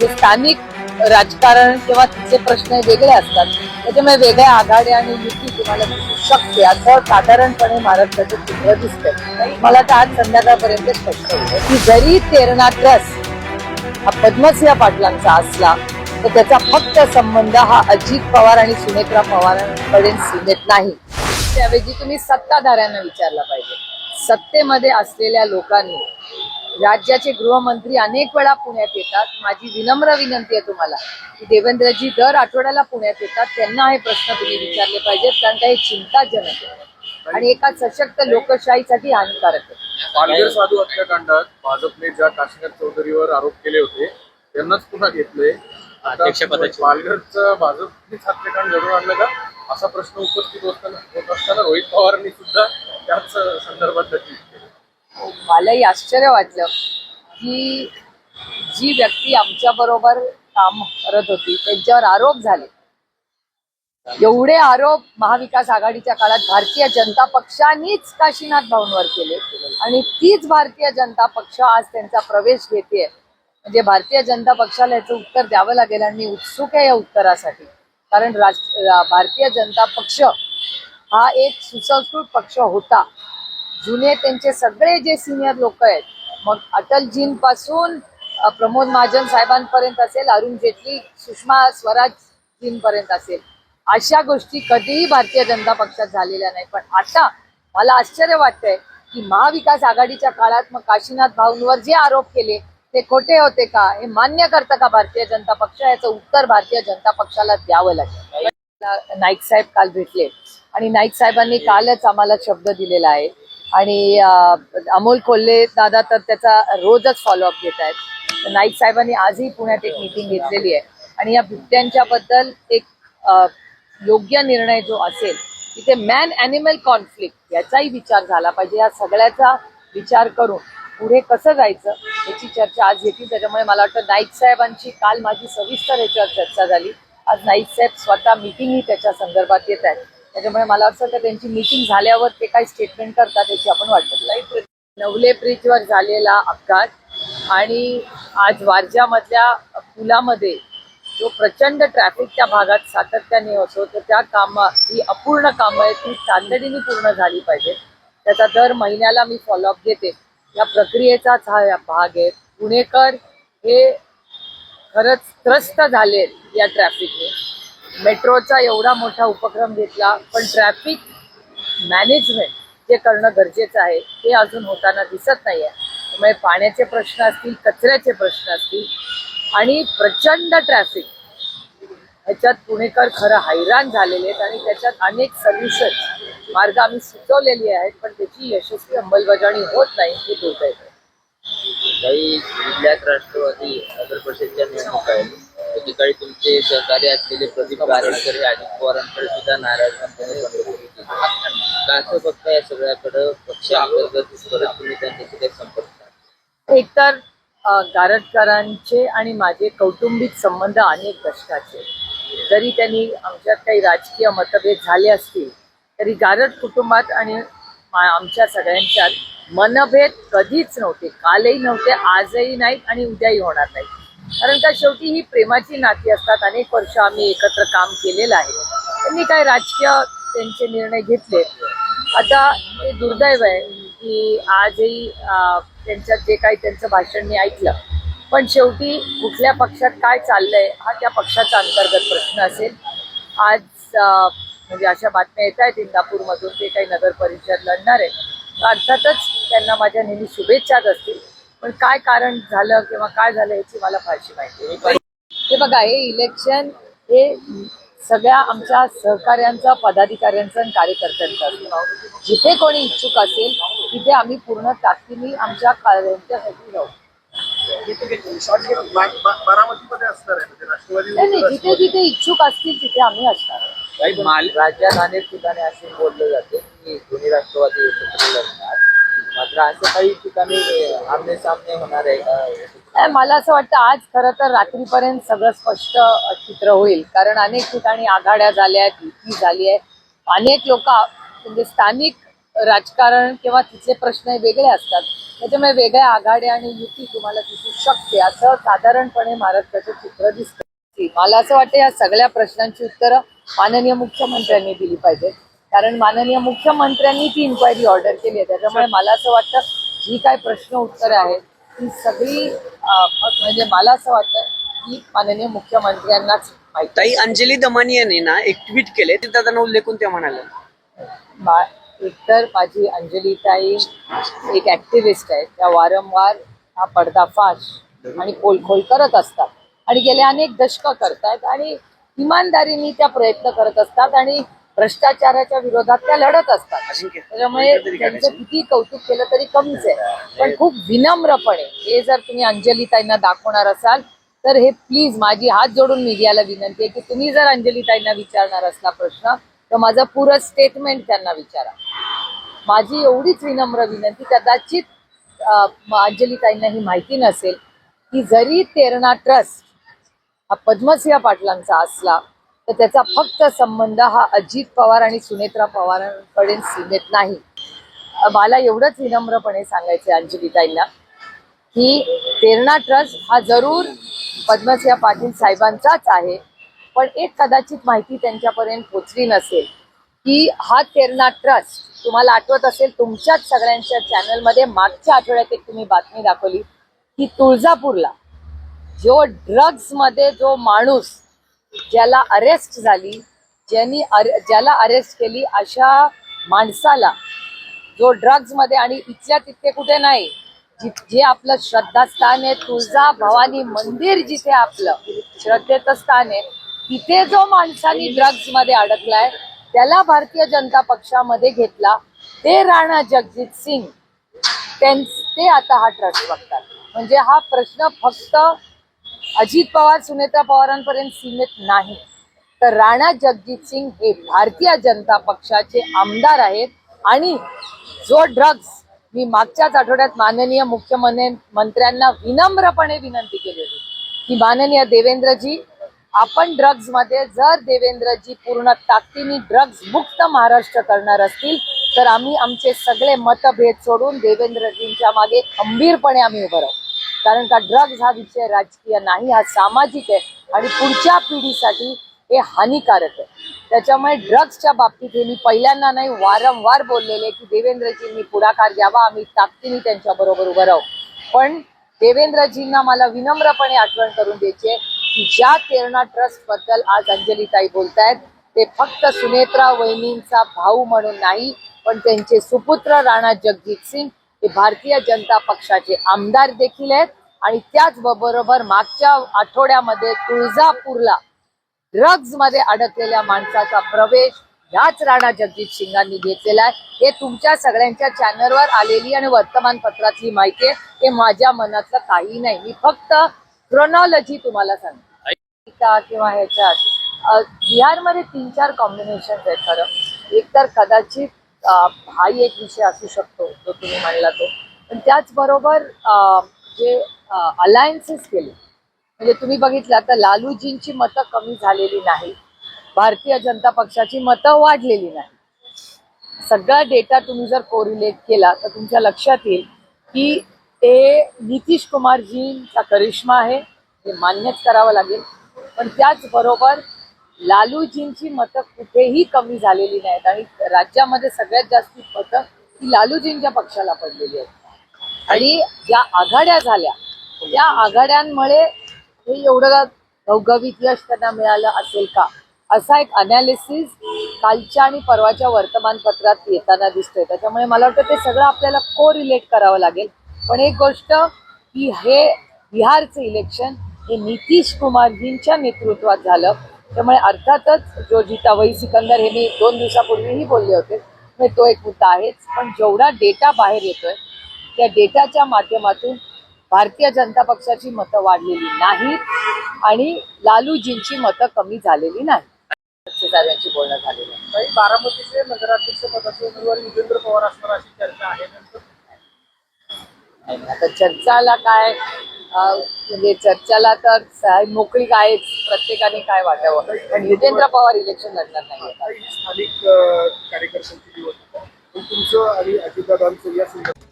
जे स्थानिक राजकारण किंवा तिचे प्रश्न वेगळे असतात. त्याच्यामुळे वेगळ्या आघाड्या आणि युती तुम्हाला दिसू शकते. असं साधारणपणे महाराष्ट्राचं चित्र दिसतंय. मला तर आज संध्याकाळपर्यंत स्पष्ट होईल की जरी तेरणात रस हा पद्मसिंह पाटलांचा असला तर त्याचा फक्त संबंध हा अजित पवार आणि सुनेत्रा पवारांकडे सीमेत नाही. त्याऐवजी तुम्ही सत्ताधाऱ्यांना विचारला पाहिजे. सत्तेमध्ये असलेल्या लोकांनी राज्याचे गृहमंत्री अनेक वेळा पुण्यात येतात. माझी विनम्र विनंती आहे तुम्हाला की देवेंद्रजी दर आठवड्याला पुण्यात येतात. त्यांना हे प्रश्न तुम्ही विचारले पाहिजेत कारण का हे चिंताजनक आहे. आणि एका सशक्त लोकशाहीसाठी हानिकारक आहे. पालघर साधू हत्याकांडात भाजपने ज्या काशीनाथ चौधरीवर आरोप केले होते त्यांनाच पुन्हा घेतलंय आता अध्यक्षपदाची. पालघरचं भाजपनेच हत्याकांड घडून आणलं का? असा प्रश्न उपस्थित होताना होत असताना रोहित पवारांनी सुद्धा त्याच संदर्भात मलाही आश्चर्य वाटलं की जी व्यक्ती आमच्या बरोबर काम करत होती त्यांच्यावर आरोप झाले. एवढे आरोप महाविकास आघाडीच्या काळात भारतीय जनता पक्षानेच काशीनाथ भाऊंवर केले आणि तीच भारतीय जनता पक्ष आज त्यांचा प्रवेश घेते म्हणजे भारतीय जनता पक्षाला याचं उत्तर द्यावं लागेल आणि मी उत्सुक आहे या उत्तरासाठी. कारण राष्ट्र भारतीय जनता पक्ष हा एक सुसंस्कृत पक्ष होता. जुने त्यांचे सगळे जे सिनियर लोक आहेत मग अटलजींपासून प्रमोद महाजन साहेबांपर्यंत असेल अरुण जेटली सुषमा स्वराजजींपर्यंत असेल. अशा गोष्टी कधीही भारतीय जनता पक्षात झालेल्या नाही पण आता मला आश्चर्य वाटतंय की महाविकास आघाडीच्या काळात मग काशीनाथ भाऊंवर जे आरोप केले ते खोटे होते का? हे मान्य करतं का भारतीय जनता पक्ष? याचं उत्तर भारतीय जनता पक्षाला द्यावं लागेल. नाईक साहेब काल भेटले. आणि नाईक साहेबांनी कालच आम्हाला शब्द दिलेला आहे. आणि अमोल कोल्हे दादा तर त्याचा रोजच फॉलोअप घेत आहेत. नाईक साहेबांनी आजही पुण्यात एक मीटिंग घेतलेली आहे. आणि या बिबट्यांच्या बद्दल एक योग्य निर्णय जो असेल तिथे मॅन ॲनिमल कॉन्फ्लिक्ट याचाही विचार झाला पाहिजे. या सगळ्याचा विचार करून पुढे कसं जायचं याची चर्चा आज घेतली. त्याच्यामुळे मला वाटतं नाईक साहेबांची काल माझी सविस्तर याच्यावर चर्चा झाली. आज नाईक साहेब स्वतः मीटिंगही त्याच्या संदर्भात येत आहेत. त्याच्यामुळे मला वाटतं का त्यांची मीटिंग झाल्यावर ते काय स्टेटमेंट करतात याची आपण वाटत नाही नवले ब्रिजवर झालेला अपघात आणि आज वारजामधल्या पुलामध्ये जो प्रचंड ट्रॅफिक त्या भागात सातत्याने होतो तर त्या कामा ही अपूर्ण कामं आहेत ती तातडीने पूर्ण झाली पाहिजे त्याचा दर महिन्याला मी फॉलोअप घेते. या प्रक्रियेचाच हा भाग आहे. पुणेकर हे खरंच त्रस्त झाले या ट्रॅफिकने मेट्रोचा एवढा मोठा उपक्रम घेतला पण ट्रॅफिक मॅनेजमेंट जे करणं गरजेचं आहे ते अजून होताना दिसत नाही आहे त्यामुळे पाण्याचे प्रश्न असतील कचऱ्याचे प्रश्न असतील आणि प्रचंड ट्रॅफिक ह्याच्यात पुणेकर खरं हैराण झालेले आहेत आणि त्याच्यात अनेक सोल्युशन मार्ग आम्ही सुचवलेली आहेत पण त्याची यशस्वी अंमलबजावणी होत नाही हे दुर्दैव आहे काही जिल्ह्यात राष्ट्रवादी नगर परिषदच्या निवडणूक आहेत. म्हणजे ठिकाणी तुमचे सहकारी असलेले प्रदीप गारेकर हे अजित पवारांकडे सुद्धा नाराज बंडखोरी फक्त बघता या सगळ्याकडे पक्षांतर्गत तुम्ही त्यांच्याशी काही संपर्क एकतर गारटकरांचे आणि माझे कौटुंबिक संबंध अनेक दशकाचे. जरी त्यांनी आमच्यात काही राजकीय मतभेद झाले असतील तरी गारट कुटुंबात आणि आमच्या सगळ्यांच्यात मनभेद कधीच नव्हते. कालही नव्हते आजही नाहीत आणि उद्याही होणार नाही कारण का शेवटी ही प्रेमाची नाती असतात अनेक वर्ष आम्ही एकत्र काम केलेलं आहे. त्यांनी काय राजकीय त्यांचे निर्णय घेतले. आता ते दुर्दैव आहे की आजही त्यांच्यात जे काही त्यांचं भाषण मी ऐकलं. पण शेवटी कुठल्या पक्षात काय चाललंय हा त्या पक्षाचा अंतर्गत प्रश्न असेल. आज म्हणजे अशा बातम्या येत आहेत इंदापूरमधून ते काही नगर परिषद लढणार आहे. तर अर्थातच त्यांना माझ्या नेहमी शुभेच्छाच असतील. पण काय कारण झालं किंवा काय झालं याची मला फारशी माहिती हे बघा हे इलेक्शन हे सगळ्या आमच्या सहकाऱ्यांचा पदाधिकाऱ्यांचं आणि कार्यकर्त्यांचं असतं. जिथे कोणी इच्छुक असेल तिथे आम्ही पूर्ण ताकदीने आमच्या कार्यांच्यासाठी राहू. बारामतीमध्ये असणार आहे म्हणजे राष्ट्रवादी नाही नाही जिथे जिथे इच्छुक असतील तिथे आम्ही असणार राज्यात अनेक ठिकाणी असे बोललं जाते की दोन्ही राष्ट्रवादी एकत्र असं काही ठिकाणी आमने सामने होणार आहे का? मला असं वाटतं आज खरं तर रात्रीपर्यंत सगळं स्पष्ट चित्र होईल. कारण अनेक ठिकाणी आघाड्या झाल्या आहेत युती झाली आहे. अनेक लोक म्हणजे स्थानिक राजकारण किंवा तिचे प्रश्न वेगळे असतात. त्याच्यामुळे वेगळ्या आघाड्या आणि युती तुम्हाला दिसू शकते. असं साधारणपणे महाराष्ट्राचं चित्र दिसतं. मला असं वाटतं या सगळ्या प्रश्नांची उत्तरं माननीय मुख्यमंत्र्यांनी दिली पाहिजेत. कारण माननीय मुख्यमंत्र्यांनी ती इन्क्वायरी ऑर्डर केली आहे. त्याच्यामुळे मला असं वाटतं जी काय प्रश्न उत्तरं आहेत ती सगळी म्हणजे मला असं वाटतं की माननीय मुख्यमंत्र्यांनाच ताई अंजली दमानी यांनी ना एक ट्विट केले. ते दादांना उल्लेखून त्या म्हणाल्या एकतर माझी अंजलीताई एक ऍक्टिव्हिस्ट आहे. त्या वारंवार हा पर्दाफाश आणि पोलखोल करत असतात. आणि गेले अनेक दशकं करतायत आणि इमानदारीने त्या प्रयत्न करत असतात आणि भ्रष्टाचाराच्या विरोधात त्या लढत असतात. त्याच्यामुळे त्यांचं. किती कौतुक केलं तरी कमीच आहे. पण खूप विनम्रपणे हे जर तुम्ही अंजलीताईंना दाखवणार असाल तर हे प्लीज माझी हात जोडून मीडियाला विनंती आहे की तुम्ही जर अंजलीताईंना विचारणार असला प्रश्न तर माझं पुरं स्टेटमेंट त्यांना विचारा. माझी एवढीच विनम्र विनंती कदाचित अंजलीताईंना ही माहिती नसेल की जरी तेरणा ट्रस्ट हा पद्मसिंह पाटलांचा असला तर त्याचा फक्त संबंध हा अजित पवार आणि सुनेत्रा पवारांकडे सीमित नाही. मला एवढंच विनम्रपणे सांगायचं आहे अंजलीताईंना की तेरणा ट्रस्ट हा जरूर पद्मसिंह पाटील साहेबांचाच आहे पण एक कदाचित माहिती त्यांच्यापर्यंत पोचली नसेल की हा तेरणा ट्रस्ट तुम्हाला आठवत असेल तुमच्याच सगळ्यांच्या चॅनलमध्ये मागच्या आठवड्यात एक तुम्ही बातमी दाखवली की तुळजापूरला जो ड्रग्समध्ये जो माणूस ज्याला अरेस्ट झाली ज्यांनी अरे- ज्याला अरेस्ट केली अशा माणसाला जो ड्रग्जमध्ये आणि इथल्या तिथे कुठे नाही जे आपलं श्रद्धास्थान आहे तुळजा भवानी मंदिर जिथे आपलं श्रद्धेचं स्थान आहे तिथे जो माणसानी ड्रग्जमध्ये अडकलाय त्याला भारतीय जनता पक्षामध्ये घेतला ते राणा जगजित सिंग त्यां- ते आता हा ट्रस्ट बघतात. म्हणजे हा प्रश्न फक्त अजित पवार सुनेत्रा पवारांपर्यंत सीमित नाही. तर राणा जगजित सिंग हे भारतीय जनता पक्षाचे आमदार आहेत आणि जो ड्रग्ज मी मागच्याच आठवड्यात माननीय मुख्यमंत्र्यांना मंत्र्यांना विनम्रपणे विनंती केली होती की माननीय देवेंद्रजी आपण ड्रग्जमध्ये जर देवेंद्रजी पूर्ण ताकदीने ड्रग्ज मुक्त महाराष्ट्र करणार असतील तर आम्ही आमचे सगळे मतभेद सोडून देवेंद्रजींच्या मागे खंबीरपणे आम्ही उभं राहू. कारण का ड्रग्ज हा विषय राजकीय नाही हा सामाजिक आहे आणि पुढच्या पिढीसाठी हे हानिकारक आहे. त्याच्यामुळे ड्रग्सच्या बाबतीत हे मी पहिल्यांदा नाही वारंवार बोललेले की देवेंद्रजींनी पुढाकार घ्यावा आम्ही ताकदीने त्यांच्याबरोबर उभं राहू. पण देवेंद्रजींना मला विनम्रपणे आठवण करून द्यायची आहे की ज्या तेरणा ट्रस्टबद्दल आज अंजलीताई बोलतायत ते फक्त सुनेत्रा वहिनींचा भाऊ म्हणून नाही पण त्यांचे सुपुत्र राणा जगजित सिंग हे भारतीय जनता पक्षाचे आमदार देखील आहेत. आणि त्याचबरोबर मागच्या आठवड्यामध्ये तुळजापूरला ड्रग्जमध्ये अडकलेल्या माणसाचा प्रवेश ह्याच राणा जगजित सिंगांनी घेतलेला आहे. हे तुमच्या सगळ्यांच्या चॅनलवर आलेली आणि वर्तमानपत्रातली माहिती आहे. हे माझ्या मनातलं काही नाही. मी फक्त क्रोनॉलॉजी तुम्हाला सांगते. किंवा ह्याच्यात बिहारमध्ये तीन चार कॉम्बिनेशन आहेत खरं. एक तर कदाचित हाही एक विषय असू शकतो जो तुम्ही म्हणला तो. पण त्याचबरोबर जे अलायन्सेस केले म्हणजे तुम्ही बघितलं आता लालूजींची मतं कमी झालेली नाही भारतीय जनता पक्षाची मतं वाढलेली नाही सगळा डेटा तुम्ही जर कोरिलेट केला तर तुमच्या लक्षात येईल की ते नितीश कुमारजींचा करिश्मा आहे हे मान्यच करावं लागेल. पण त्याचबरोबर लालूजींची मतं कुठेही कमी झालेली नाहीत आणि राज्यामध्ये सगळ्यात जास्त मतं ही लालूजींच्या पक्षाला पडलेली आहेत. आणि ज्या आघाड्या झाल्या त्या आघाड्यांमुळे हे एवढं घवघवीत यश त्यांना मिळालं असेल का? असा एक अनालिसिस कालच्या आणि परवाच्या वर्तमानपत्रात येताना दिसतोय. त्याच्यामुळे मला वाटतं ते सगळं आपल्याला को रिलेट करावं लागेल. पण एक गोष्ट की हे बिहारचं इलेक्शन हे नितीश कुमारजींच्या नेतृत्वात झालं. त्यामुळे अर्थातच जो जिता वही सिकंदर हे मी दोन दिवसापूर्वीही बोलले होते म्हणजे तो एक मुद्दा आहेच. पण जेवढा डेटा बाहेर येतोय त्या डेटाच्या माध्यमातून भारतीय जनता पक्षाची मतं वाढलेली नाहीत आणि लालूजींची मतं कमी झालेली नाही सगळ्यांची बोलणं झालेली आहे. बारामतीचे नगराध्यक्ष पदाचे उमेदवार युगेंद्र पवार असणार अशी चर्चा आहे. आता चर्चाला काय म्हणजे चर्चाला तर मोकळी आहेच प्रत्येकाने काय वाटावं? पण जितेंद्र पवार इलेक्शन लढणार नाही स्थानिक कार्यकर्त्यांची तुमचं आणि अजितदादांचं या संदर्भात